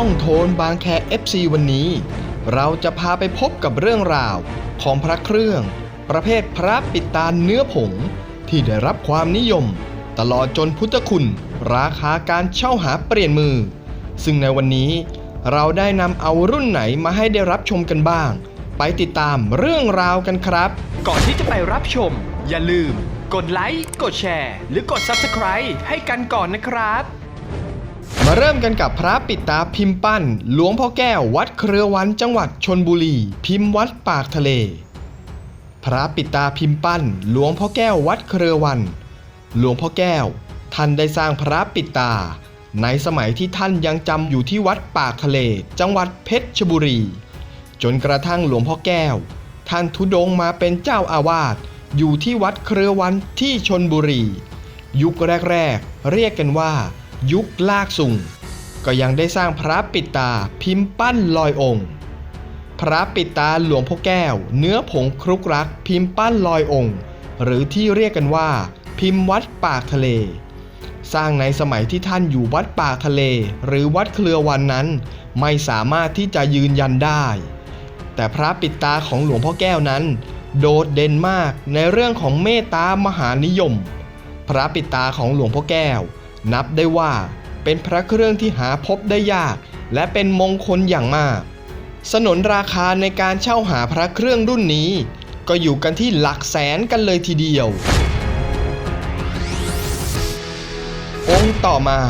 ่องโทนบางแค FC วันนี้ เราจะพาไปพบกับเรื่องราวของพระเครื่อง ประเภทพระปิดตาเนื้อผง ที่ได้รับความนิยม ตลอดจนพุทธคุณ ราคาการเช่าหาเปลี่ยนมือ ซึ่งในวันนี้เราได้นำเอารุ่นไหนมาให้ได้รับชมกันบ้าง ไปติดตามเรื่องราวกันครับ ก่อนที่จะไปรับชม อย่าลืม กดไลค์กดแชร์ หรือกด Subscribe ให้กันก่อนนะครับ มาเริ่มกันกับพระปิดตาพิมพ์ปั้น หลวงพ่อแก้ววัดเครือวันจังหวัดชนบุรี พิมพ์วัดปากทะเล พระปิดตาพิมพ์ปั้น หลวงพ่อแก้ววัดเครือวัน หลวงพ่อแก้ว ท่านได้สร้างพระปิดตา ในสมัยที่ท่านยังจำอยู่ที่วัดปากทะเล จังหวัดเพชรบุรี จนกระทั่งหลวงพ่อแก้ว ท่านทุดงมาเป็นเจ้าอาวาสอยู่ที่วัดเครือวันที่ชนบุรี ยุคแรก ๆ เรียกกันว่า ยุคลากสุงก็ยังได้สร้างพระปิดตาพิมพ์ปั้นลอยองค์ พระปิดตาหลวงพ่อแก้ว เนื้อผงครุกรัก พิมพ์ปั้นลอยองค์ หรือที่เรียกกันว่า พิมพ์วัดปากทะเล สร้างในสมัยที่ท่านอยู่วัดปากทะเล หรือวัดเครือวันนั้น ไม่สามารถที่จะยืนยันได้ แต่พระปิดตาของหลวงพ่อแก้วนั้น โดดเด่นมากในเรื่องของเมตตามหานิยม พระปิดตาของหลวงพ่อแก้ว นับได้ว่าเป็นพระเครื่องที่หาพบได้ยาก และเป็นมงคลอย่างมาก สนนราคาในการเช่าหาพระเครื่องรุ่นนี้ ก็อยู่กันที่หลักแสนกันเลยทีเดียว องค์ต่อมา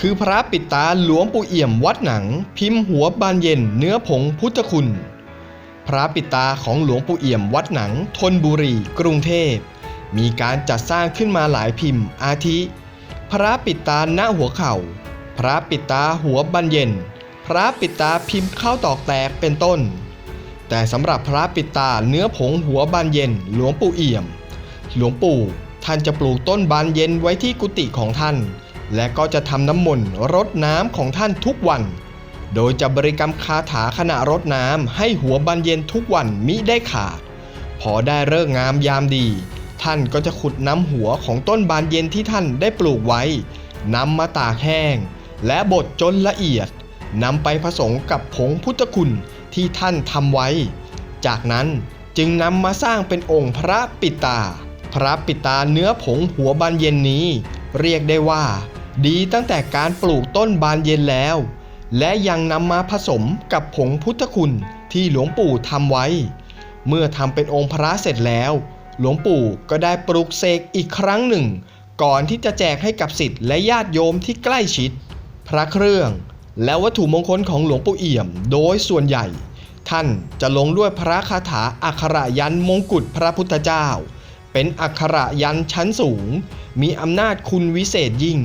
คือพระปิดตาหลวงปู่เอี่ยมวัดหนัง พิมพ์หัวบานเย็นเนื้อผงพุทธคุณ พระปิดตาของหลวงปู่เอี่ยมวัดหนังธนบุรีกรุงเทพ มีการจัดสร้างขึ้นมาหลายพิมพ์อาทิ พระปิดตาหน้าหัวเข่า พระปิดตาหัวบันเย็น พระปิดตาพิมพ์ข้าวตอกแตกเป็นต้น แต่สำหรับพระปิดตาเนื้อผงหัวบานเย็นหลวงปู่เอี่ยม หลวงปู่ท่านจะปลูกต้นบานเย็นไว้ที่กุฏิของท่าน และก็จะทำน้ำมนต์รดน้ำของท่านทุกวัน โดยจะบริกรรมคาถาขณะรดน้ำให้หัวบานเย็นทุกวันมิได้ขาด พอได้เลิกงามยามดี ท่านก็จะขุดน้ำหัวของต้นบานเย็นที่ท่านได้ปลูกไว้นำมาตากแห้ง และบดจนละเอียดนำไปผสมกับผงพุทธคุณที่ท่านทำไว้ จากนั้นจึงนำมาสร้างเป็นองค์พระปิตา พระปิตาเนื้อผงหัวบานเย็นนี้ เรียกได้ว่า ดีตั้งแต่การปลูกต้นบานเย็นแล้ว และยังนำมาผสมกับผงพุทธคุณที่หลวงปู่ทำไว้ เมื่อทำเป็นองค์พระเสร็จแล้ว หลวงปู่ก็ได้ปลุกเสกอีกครั้งหนึ่ง ก่อนที่จะแจกให้กับศิษย์และญาติโยมที่ใกล้ชิด พระเครื่อง และวัตถุมงคลของหลวงปู่เอี่ยม โดยส่วนใหญ่ ท่านจะลงด้วยพระคาถาอักขระยันมงกุฎพระพุทธเจ้า เป็นอักขระยันชั้นสูง มีอำนาจคุณวิเศษยิ่ง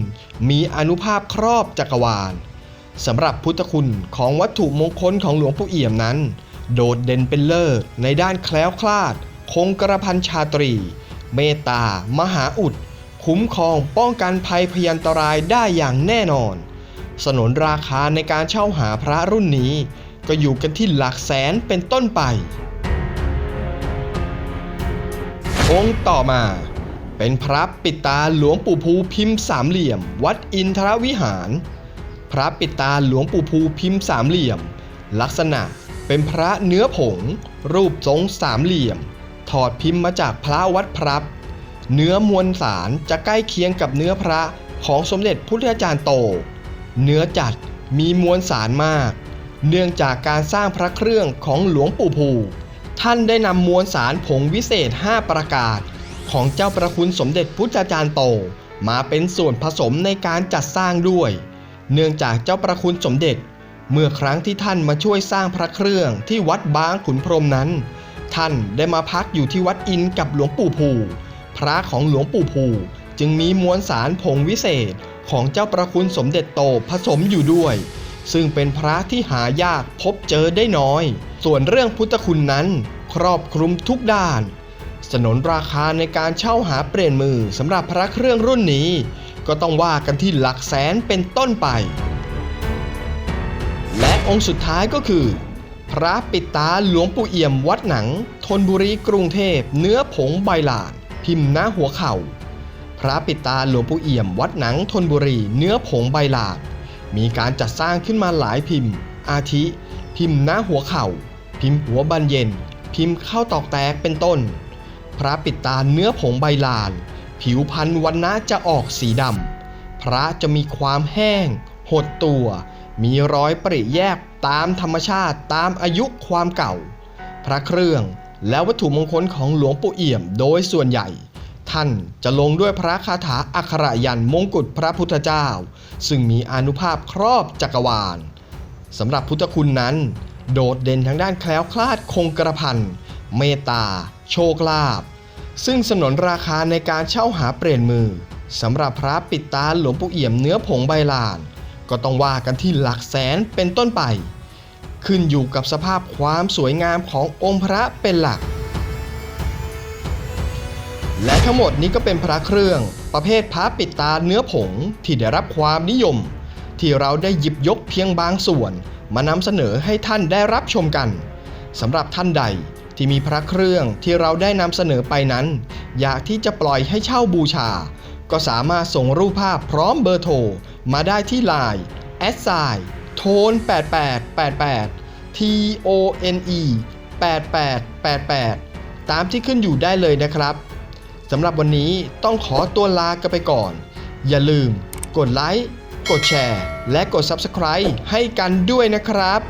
มีอนุภาพครอบจักรวาลสำหรับพุทธคุณของวัตถุมงคลของหลวงปู่เอี่ยมนั้น โดดเด่นเป็นเลิศในด้านแคล้วคลาด คงกระพันชาตรี เมตตา มหาอุด คุ้มครองป้องกันภัยพยันตรายได้อย่างแน่นอน สนนราคาในการเช่าหาพระรุ่นนี้ ก็อยู่กันที่หลักแสนเป็นต้นไป องค์ต่อมา เป็นพระปิตาหลวงปู่ภูพิมพ์สามเหลี่ยม วัดอินทรวิหาร พระปิตาหลวงปู่ภูพิมพ์สามเหลี่ยม ลักษณะเป็นพระเนื้อผง รูปทรงสามเหลี่ยม ถอดพิมพ์มาจากพระวัดพรับ เนื้อมวลสารจะใกล้เคียงกับเนื้อพระของสมเด็จพุทธาจารย์โต เนื้อจัดมีมวลสารมาก เนื่องจากการสร้างพระเครื่องของหลวงปู่ภูท่านได้นำมวลสารผงวิเศษ 5 ประกาศ ของเจ้าประคุณสมเด็จพุทธาจารย์โต มาเป็นส่วนผสมในการจัดสร้างด้วย เนื่องจากเจ้าประคุณสมเด็จ เมื่อครั้งที่ท่านมาช่วยสร้างพระเครื่องที่วัดบางขุนพรมนั้น ท่านได้มาพักอยู่ที่วัดอินกับหลวงปู่ภู พระของหลวงปู่ภู จึงมีมวลสารผงวิเศษของเจ้าประคุณสมเด็จโตผสมอยู่ด้วย ซึ่งเป็นพระที่หายากพบเจอได้น้อย ส่วนเรื่องพุทธคุณนั้น ครอบคลุมทุกด้าน สนนราคาในการเช่าหาเปลี่ยนมือสำหรับพระเครื่องรุ่นนี้ ก็ต้องว่ากันที่หลักแสนเป็นต้นไป และองค์สุดท้ายก็คือ พระปิดตาหลวงปู่เอี่ยมวัดหนังธนบุรีกรุงเทพ เนื้อผงใบลานพิมพ์หน้าหัวเข่า พระปิดตาหลวงปู่เอี่ยมวัดหนังธนบุรีเนื้อผงใบลานมีการจัดสร้างขึ้นมาหลายพิมพ์ อาทิ พิมพ์หน้าหัวเข่า พิมพ์หัวบันเย็น พิมพ์ข้าวตอกแตกเป็นต้น พระปิดตาเนื้อผงใบลาน ผิวพันธุ์วันนะจะออกสีดำพระจะมีความแห้ง หดตัว มีรอยปริแยก ตามธรรมชาติตามอายุความเก่า พระเครื่องและวัตถุมงคลของหลวงปู่เอี่ยมโดยส่วนใหญ่ ท่านจะลงด้วยพระคาถาอักขระยันมงกุฎพระพุทธเจ้า ซึ่งมีอนุภาพครอบจักรวาลสำหรับพุทธคุณนั้น โดดเด่นทางด้านแคล้วคลาดคงกระพันเมตตา โชคลาภซึ่งสนนราคาในการเช่าหาเปลี่ยนมือสำหรับพระปิดตาหลวงปู่เอี่ยมเนื้อผงใบลาน ก็ต้องว่ากันที่หลักแสนเป็นต้นไป ขึ้นอยู่กับสภาพความสวยงามขององค์พระเป็นหลัก และทั้งหมดนี้ก็เป็นพระเครื่อง ประเภทพระปิดตาเนื้อผงที่ได้รับความนิยม ที่เราได้หยิบยกเพียงบางส่วน มานำเสนอให้ท่านได้รับชมกันสำหรับท่านใดที่มีพระเครื่องที่เราได้นำเสนอไปนั้น อยากที่จะปล่อยให้เช่าบูชา ก็สามารถส่งรูปภาพพร้อมเบอร์โทร มาได้ที่ Line แอดไซโทน8888 T O N E 8888 ตามที่ขึ้นอยู่ได้เลยนะครับสำหรับวันนี้ต้องขอตัวลากันไปก่อน อย่าลืมกดไลค์กดแชร์ และกด Subscribe ให้กันด้วยนะครับ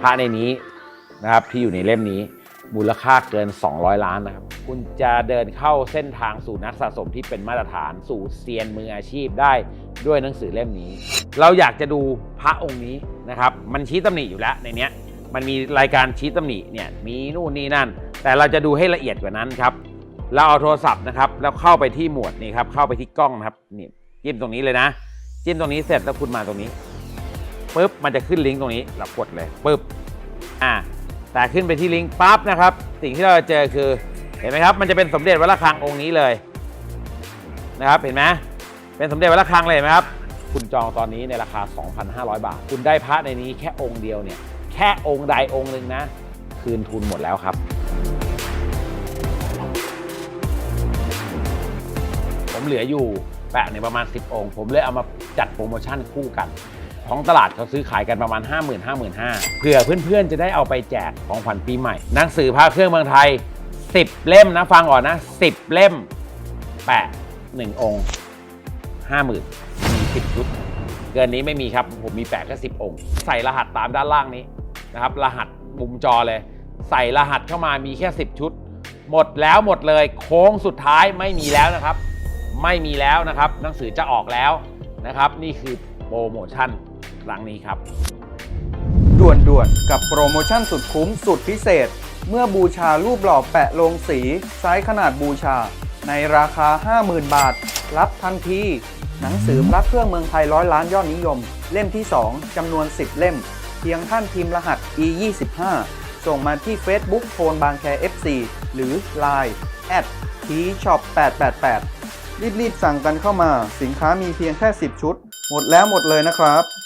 พระในนี้นะครับที่อยู่ในเล่มนี้ มูลค่าเกิน 200 ล้านนะครับ คุณจะเดินเข้าเส้นทางสู่นักสะสมที่เป็นมาตรฐานสู่เซียนมืออาชีพได้ด้วยหนังสือเล่มนี้ เราอยากจะดูพระองค์นี้นะครับ มันชี้ตำหนิอยู่แล้วในเนี้ย มันมีรายการชี้ตำหนิเนี่ยมีนู่นนี่นั่น แต่เราจะดูให้ละเอียดกว่านั้นครับ เราเอาโทรศัพท์นะครับ แล้วเข้าไปที่หมวดนี่ครับ เข้าไปที่กล้องนะครับนี่จิ้มตรงนี้เลยนะ จิ้มตรงนี้เสร็จแล้วคุณมาตรงนี้ปุ๊บมันจะขึ้นลิงก์ตรงนี้เรากดเลยปุ๊บอ่า แต่ขึ้นไปที่ลิงก์ปั๊บนะครับ สิ่งที่เราจะเจอคือเห็นไหมครับ มันจะเป็นสมเด็จวัดระฆังองค์นี้เลยนะครับ เห็นไหมเป็นสมเด็จวัดระฆังเลยเห็นไหมครับ คุณจองตอนนี้ในราคา 2,500 บาท คุณได้พระในนี้แค่องค์เดียวเนี่ย แค่องค์ใดองค์หนึ่งนะ คืนทุนหมดแล้วครับ ผมเหลืออยู่แปะในประมาณ 10 องค์ ผมเลยเอามาจัดโปรโมชั่นคู่กัน ท้องตลาดเขาซื้อขายกันประมาณ 5 0 0 0 0 5 5 0 0 0เผื่อเพื่อนๆ จะได้เอาไปแจกของขวัญปีใหม่หนังสือพระเครื่องเมืองไทย 10 เล่มนะฟังก่อนนะ 10 เล่มแปะ1องค์ 50,000มี10ชุดเกินนี้ไม่มีครับผมมีแปะแค่10 องค์ ใส่รหัสตามด้านล่างนี้นะครับรหัสมุมจอเลย ใส่รหัสเข้ามามีแค่ 10 ชุด หมดแล้วหมดเลย โค้งสุดท้ายไม่มีแล้วนะครับ ไม่มีแล้วนะครับ หนังสือจะออกแล้วนะครับ นี่คือโปรโมชั่น ครั้งนี้ครับด่วนด่วนๆกับโปรโมชั่นสุดคุ้มสุดพิเศษ เมื่อบูชารูปหล่อแปะลงสีไซส์ขนาดบูชา ในราคา 50,000 บาท รับทันที หนังสือพระเครื่องเมืองไทยร้อยล้านยอดนิยม เล่มที่ 2จำนวน 10 เล่ม เพียงท่านพิมพ์รหัส e 2 5ส่งมาที่ Facebook โทนบางแค FC หรือ Line แอดทีช็อป888รีบๆสั่งกันเข้ามา สินค้ามีเพียงแค่ 10 ชุด หมดแล้วหมดเลยนะครับ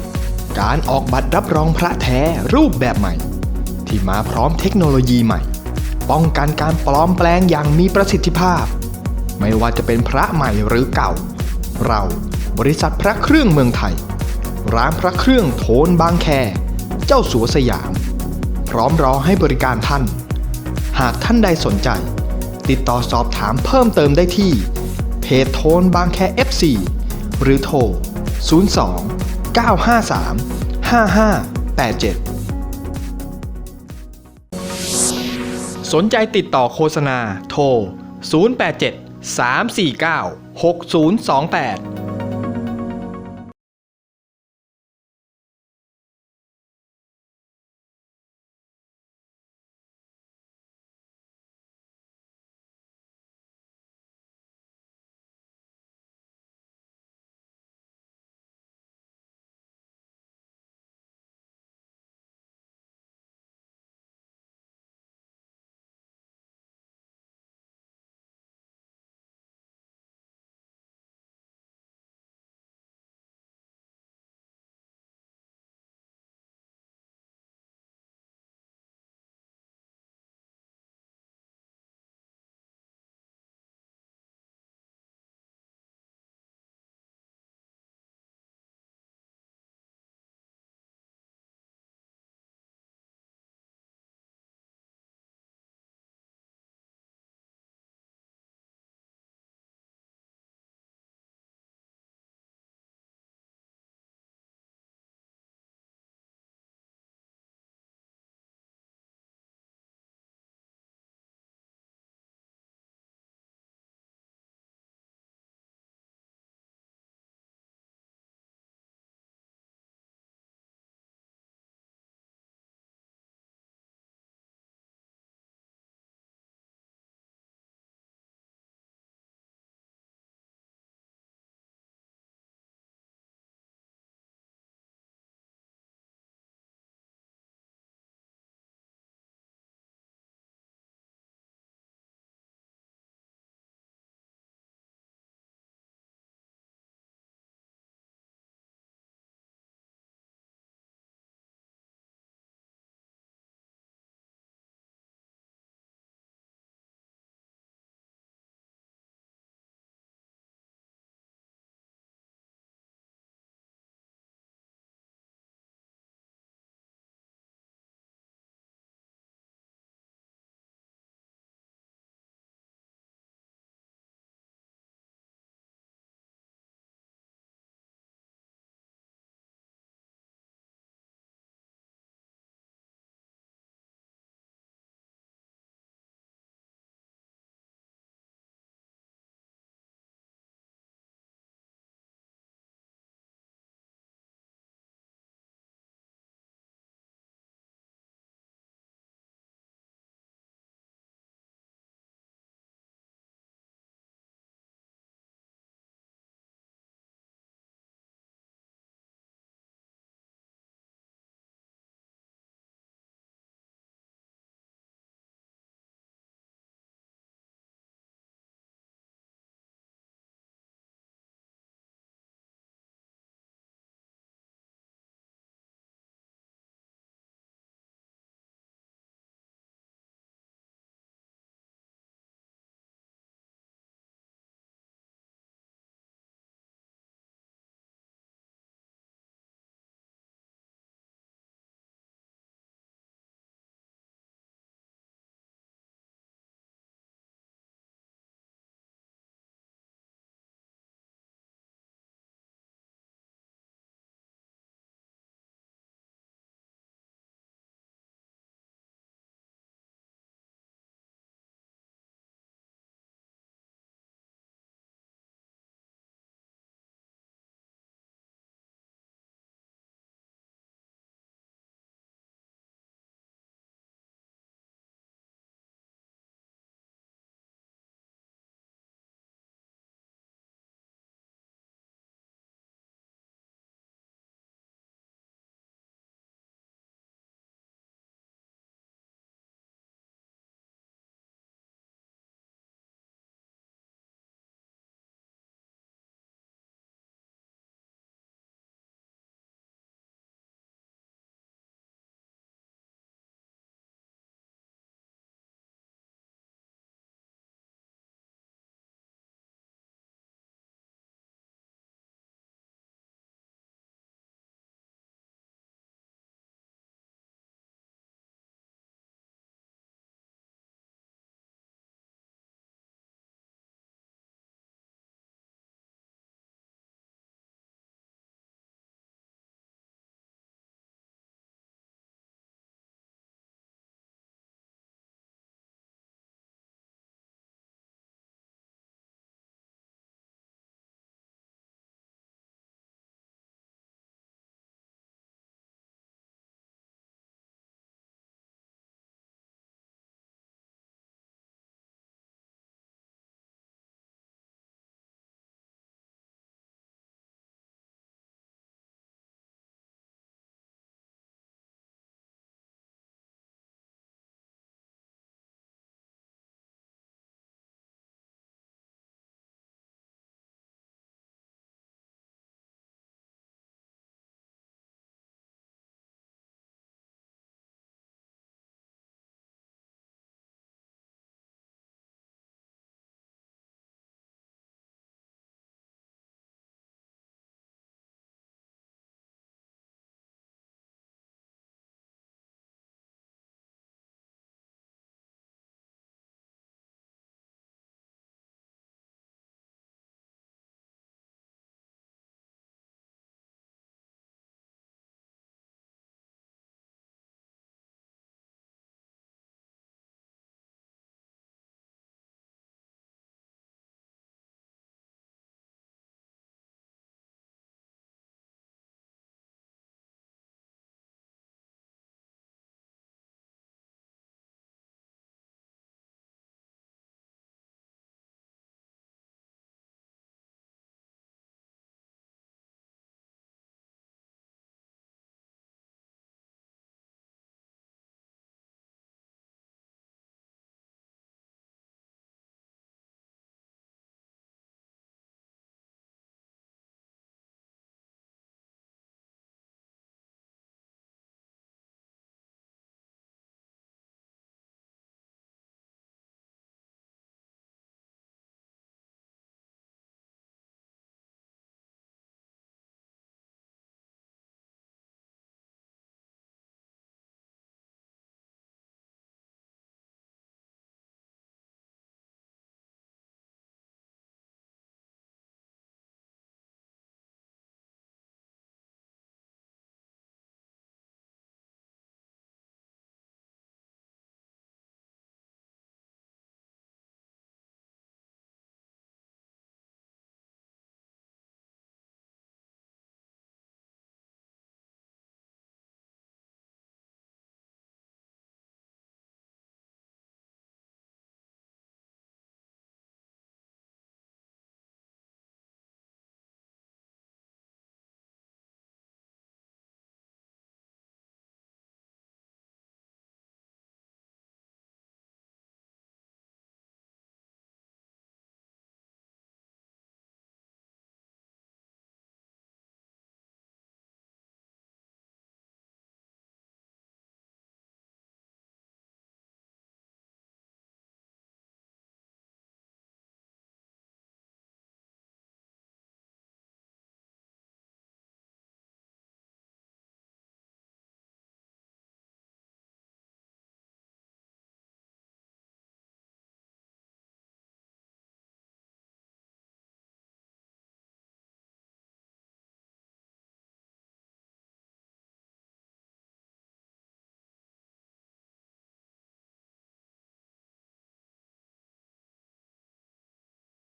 การออกบัตรรับรองพระแท้รูปแบบใหม่ ที่มาพร้อมเทคโนโลยีใหม่ ป้องกันการปลอมแปลงอย่างมีประสิทธิภาพ ไม่ว่าจะเป็นพระใหม่หรือเก่า เราบริษัทพระเครื่องเมืองไทย ร้านพระเครื่องโทนบางแค เจ้าสัวสยาม พร้อมรอให้บริการท่าน หากท่านใดสนใจ ติดต่อสอบถามเพิ่มเติมได้ที่ เพจโทนบางแค FC หรือโทร 02 953 5587 สนใจติดต่อโฆษณาโทร 087 349 6028